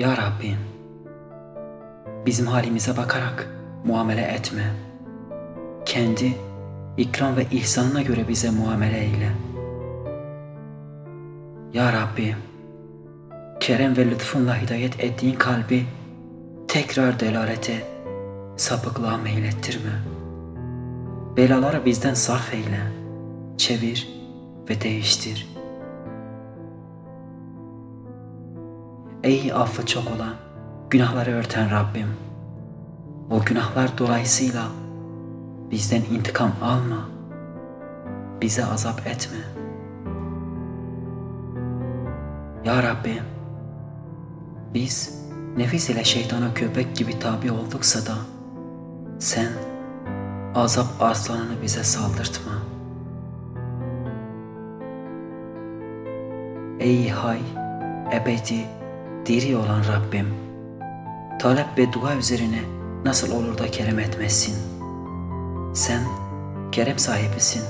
Ya Rabbim, bizim halimize bakarak muamele etme. Kendi ikram ve ihsanına göre bize muamele eyle. Ya Rabbi, kerem ve lütfunla hidayet ettiğin kalbi tekrar delalete, sapıklığa meylettirme. Belaları bizden sarf eyle, çevir ve değiştir. Ey affı çok olan, günahları örten Rabbim, o günahlar dolayısıyla bizden intikam alma, bize azap etme. Ya Rabbi, biz nefis ile şeytana köpek gibi tabi olduksa da sen azap aslanını bize saldırtma. Ey hay, ebedi, diri olan Rabbim, talep ve dua üzerine nasıl olur da kerem etmezsin? Sen kerem sahibisin.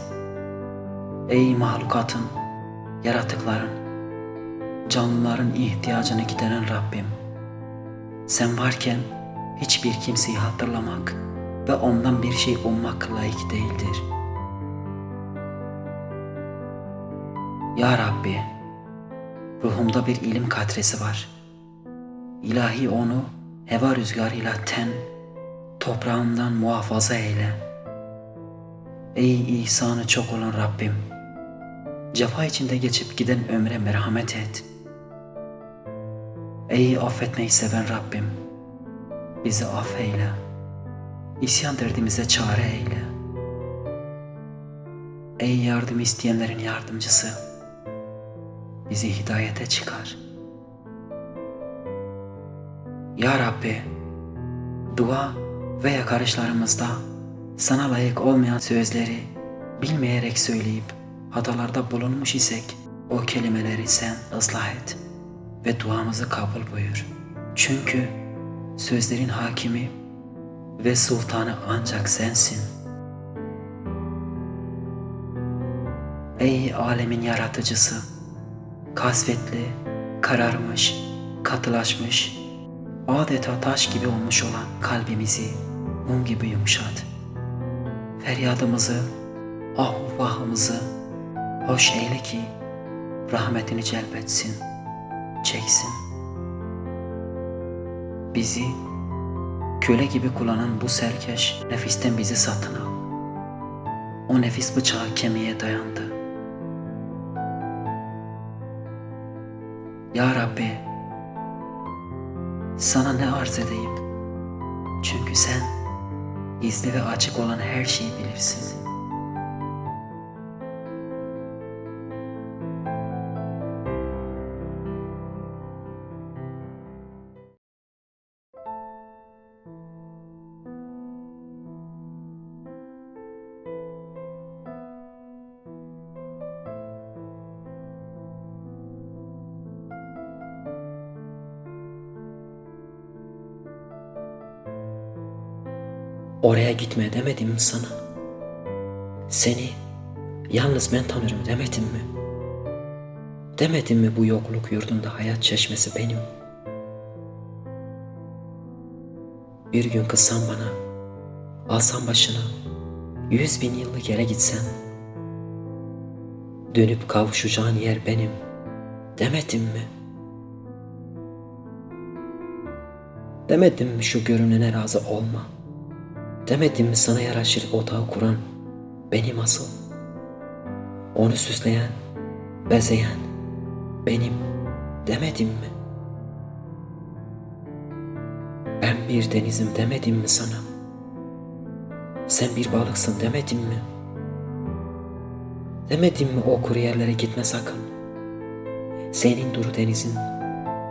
Ey mahlukatın, yaratıkların, canlıların ihtiyacını gideren Rabbim. Sen varken hiçbir kimseyi hatırlamak ve ondan bir şey ummak layık değildir. Ya Rabbi, ruhumda bir ilim katresi var. İlahi onu heva rüzgarıyla ten, toprağımdan muhafaza eyle. Ey ihsanı çok olan Rabbim, cefa içinde geçip giden ömre merhamet et. Ey affetmeyi seven Rabbim, bizi affeyle. İsyan derdimize çare eyle. Ey yardım isteyenlerin yardımcısı, bizi hidayete çıkar. Ya Rabbi, dua ve yakarışlarımızda sana layık olmayan sözleri bilmeyerek söyleyip hatalarda bulunmuş isek o kelimeleri sen ıslah et ve duamızı kabul buyur. Çünkü sözlerin hakimi ve sultanı ancak sensin. Ey alemin yaratıcısı, kasvetli, kararmış, katılaşmış, adeta taş gibi olmuş olan kalbimizi mum gibi yumuşat. Feryadımızı, ah vahımızı hoş eyle ki rahmetini celbetsin, çeksin. Bizi köle gibi kullanan bu serkeş nefisten bizi satın al. O nefis bıçağı kemiğe dayandı. Ya Rabbi, sana ne arz edeyim? Çünkü sen gizli ve açık olan her şeyi bilirsin. Oraya gitme demedim mi sana? Seni yalnız ben tanırım demedim mi? Demedim mi bu yokluk yurdunda hayat çeşmesi benim? Bir gün kızsan bana, alsan başına, yüz bin yıllık yere gitsen, dönüp kavuşacağın yer benim, demedim mi? Demedim mi şu görünene razı olma?'' Demedim mi sana yaraşır otağı kuran benim asıl? Onu süsleyen, bezeyen benim demedim mi? Ben bir denizim demedim mi sana? Sen bir balıksın demedim mi? Demedim mi o kuru yerlere gitme sakın? Senin duru denizin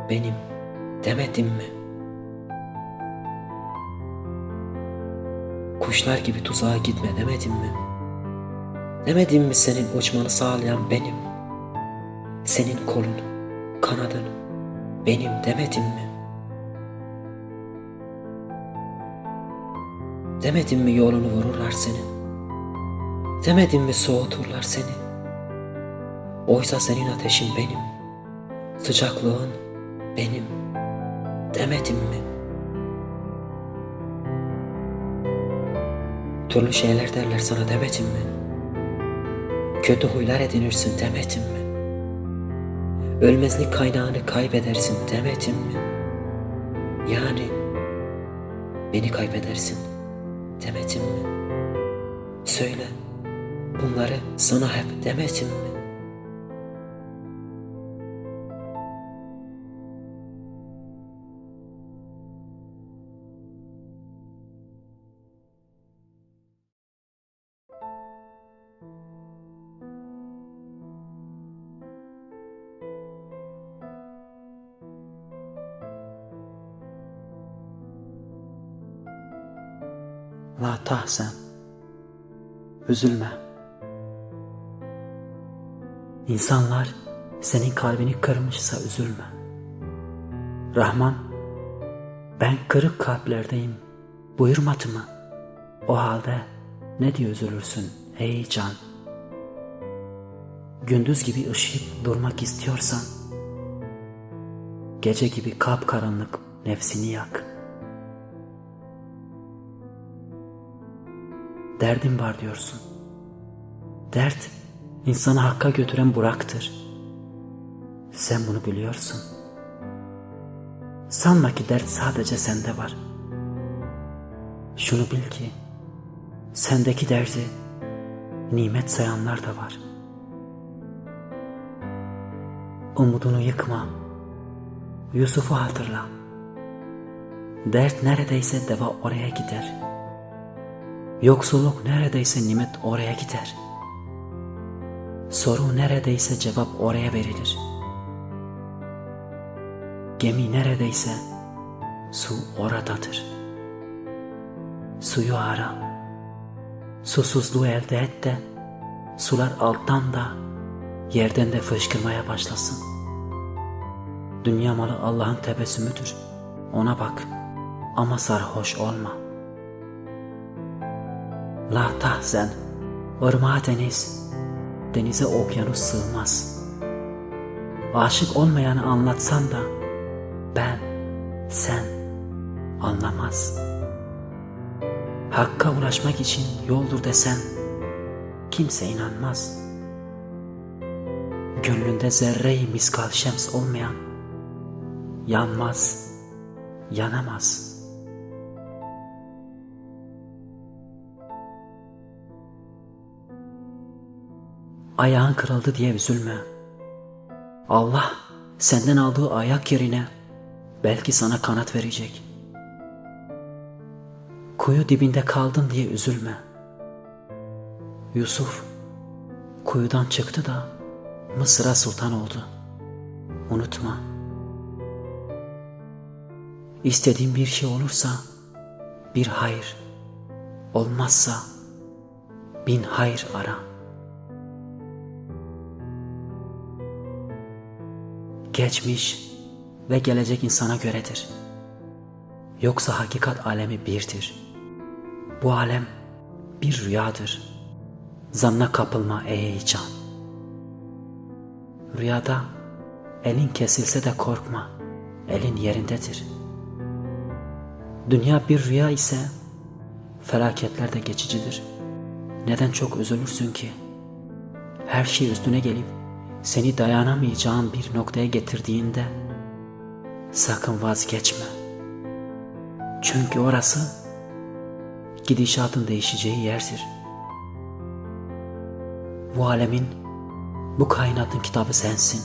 benim demedim mi?'' Kuşlar gibi tuzağa gitme demedim mi? Demedim mi senin uçmanı sağlayan benim? Senin kolun, kanadın benim demedim mi? Demedim mi yolunu vururlar senin? Demedim mi soğuturlar seni? Oysa senin ateşin benim, sıcaklığın benim demedim mi? Türlü şeyler derler sana demedim mi? Kötü huylar edinirsin demedim mi? Ölmezlik kaynağını kaybedersin demedim mi? Yani beni kaybedersin demedim mi? Söyle bunları sana hep demedim mi? La tahzen. Üzülme. İnsanlar senin kalbini kırmışsa üzülme. Rahman, ben kırık kalplerdeyim buyurmadı mı? O halde ne diye üzülürsün ey can? Gündüz gibi ışıyıp durmak istiyorsan, gece gibi kapkaranlık nefsini yak.'' Derdim var diyorsun. Dert insanı hakka götüren Burak'tır. Sen bunu biliyorsun. Sanma ki dert sadece sende var. Şunu bil ki sendeki derdi nimet sayanlar da var. Umudunu yıkma. Yusuf'u hatırla. Dert neredeyse deva oraya gider.'' Yoksulluk neredeyse nimet oraya gider. Soru neredeyse cevap oraya verilir. Gemi neredeyse su oradadır. Suyu ara. Susuzluğu elde et de sular alttan da yerden de fışkırmaya başlasın. Dünya malı Allah'ın tebessümüdür. Ona bak ama sarhoş olma.'' La tahzen, ırmağa deniz, denize okyanus sığmaz. Aşık olmayanı anlatsan da ben, sen anlamaz. Hakka ulaşmak için yoldur desen kimse inanmaz. Gönlünde zerre-i miskal şems olmayan yanmaz, yanamaz.'' Ayağın kırıldı diye üzülme. Allah senden aldığı ayak yerine belki sana kanat verecek. Kuyu dibinde kaldın diye üzülme. Yusuf kuyudan çıktı da Mısır'a sultan oldu. Unutma. İstediğin bir şey olursa bir hayır, olmazsa bin hayır ara.'' Geçmiş ve gelecek insana göredir. Yoksa hakikat alemi birdir. Bu alem bir rüyadır. Zanna kapılma ey can. Rüyada elin kesilse de korkma. Elin yerindedir. Dünya bir rüya ise felaketler de geçicidir. Neden çok üzülürsün ki? Her şey üstüne gelip seni dayanamayacağın bir noktaya getirdiğinde sakın vazgeçme. Çünkü orası gidişatın değişeceği yerdir. Bu alemin, bu kainatın kitabı sensin.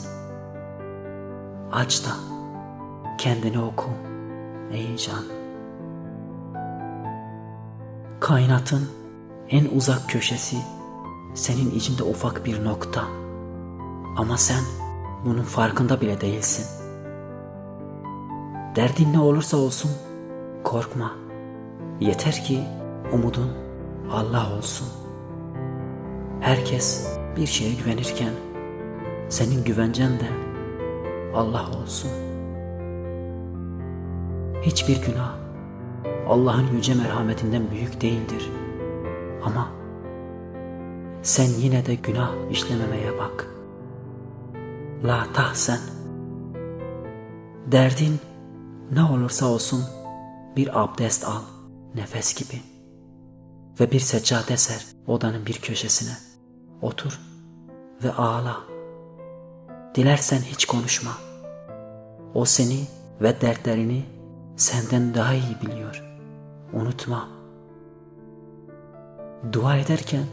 Aç da kendini oku ey can. Kainatın en uzak köşesi senin içinde ufak bir nokta. Ama sen bunun farkında bile değilsin. Derdin ne olursa olsun korkma. Yeter ki umudun Allah olsun. Herkes bir şeye güvenirken senin güvencen de Allah olsun. Hiçbir günah Allah'ın yüce merhametinden büyük değildir. Ama sen yine de günah işlememeye bak.'' La tahsen. Derdin Ne olursa olsun bir abdest al nefes gibi. Ve bir seccade ser odanın bir köşesine. Otur ve ağla. Dilersen hiç konuşma. O seni ve dertlerini senden daha iyi biliyor. Unutma. Dua ederken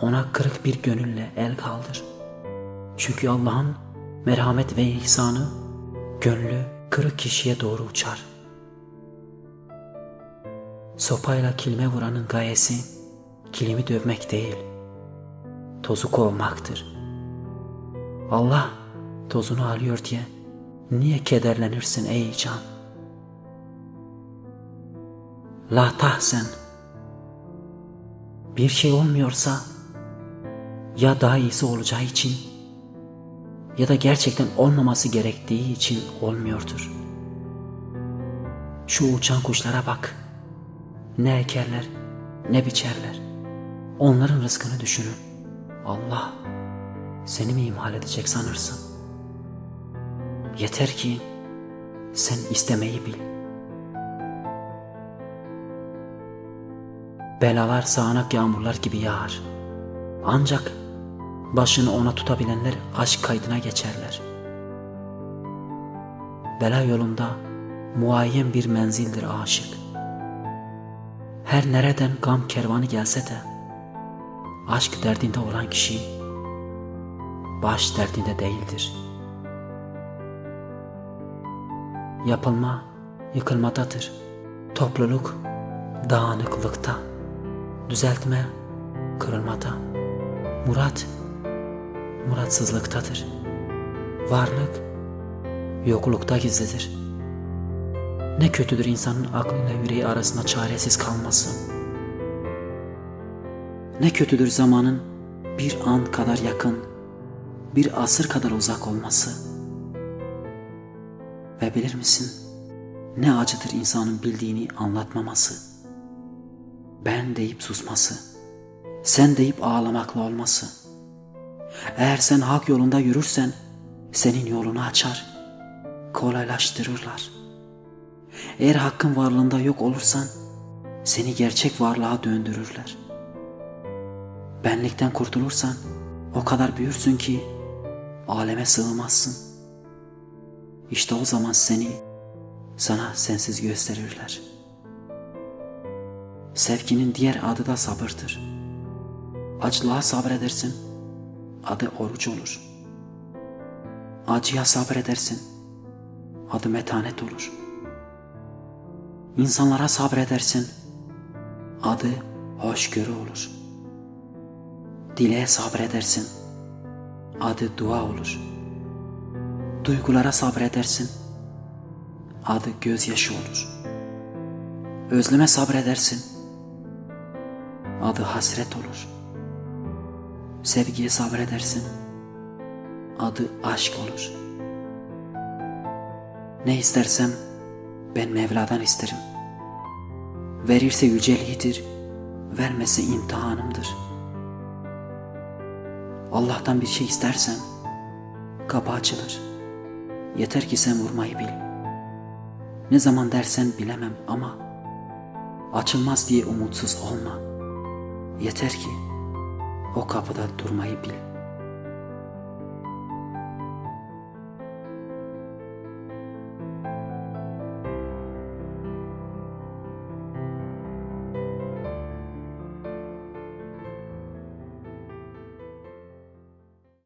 ona kırık bir gönülle el kaldır. Çünkü Allah'ın merhamet ve ihsanı gönlü kırık kişiye doğru uçar. Sopayla kilime vuranın gayesi kilimi dövmek değil, tozu kovmaktır. Allah tozunu alıyor diye niye kederlenirsin ey can? La tahsen. Bir şey olmuyorsa ya daha iyisi olacağı için ya da gerçekten olmaması gerektiği için olmuyordur. Şu uçan kuşlara bak. Ne ekerler, ne biçerler. Onların rızkını düşünün. Allah seni mi imhal edecek sanırsın? Yeter ki sen istemeyi bil. Belalar sağanak yağmurlar gibi yağar. Ancak başını ona tutabilenler aşk kaydına geçerler. Bela yolunda muayyen bir menzildir aşık. Her nereden gam kervanı gelse de aşk derdinde olan kişi baş derdinde değildir. Yapılma yıkılmadadır. Topluluk dağınıklıkta. Düzeltme kırılmada. Murat muratsızlıktadır. Varlık yoklukta gizlidir. Ne kötüdür insanın aklıyla yüreği arasında çaresiz kalması. Ne kötüdür zamanın bir an kadar yakın, bir asır kadar uzak olması. Ve bilir misin, ne acıdır insanın bildiğini anlatmaması. Ben deyip susması, sen deyip ağlamakla olması. Eğer sen hak yolunda yürürsen, senin yolunu açar, kolaylaştırırlar.'' Eğer hakkın varlığında yok olursan seni gerçek varlığa döndürürler. Benlikten kurtulursan o kadar büyürsün ki aleme sığmazsın. İşte o zaman seni sana sensiz gösterirler. Sevginin diğer adı da sabırdır. Acılığa sabredersin, adı oruç olur. Acıya sabredersin, adı metanet olur.'' İnsanlara sabredersin. Adı hoşgörü olur. Dileğe sabredersin. Adı dua olur. Duygulara sabredersin. Adı gözyaşı olur. Özleme sabredersin. Adı hasret olur. Sevgiye sabredersin. Adı aşk olur. Ne istersem ben Mevla'dan isterim. Verirse yüceliğidir, vermese imtihanımdır. Allah'tan bir şey istersen kapı açılır. Yeter ki sen vurmayı bil. Ne zaman dersen bilemem ama açılmaz diye umutsuz olma. Yeter ki o kapıda durmayı bil.''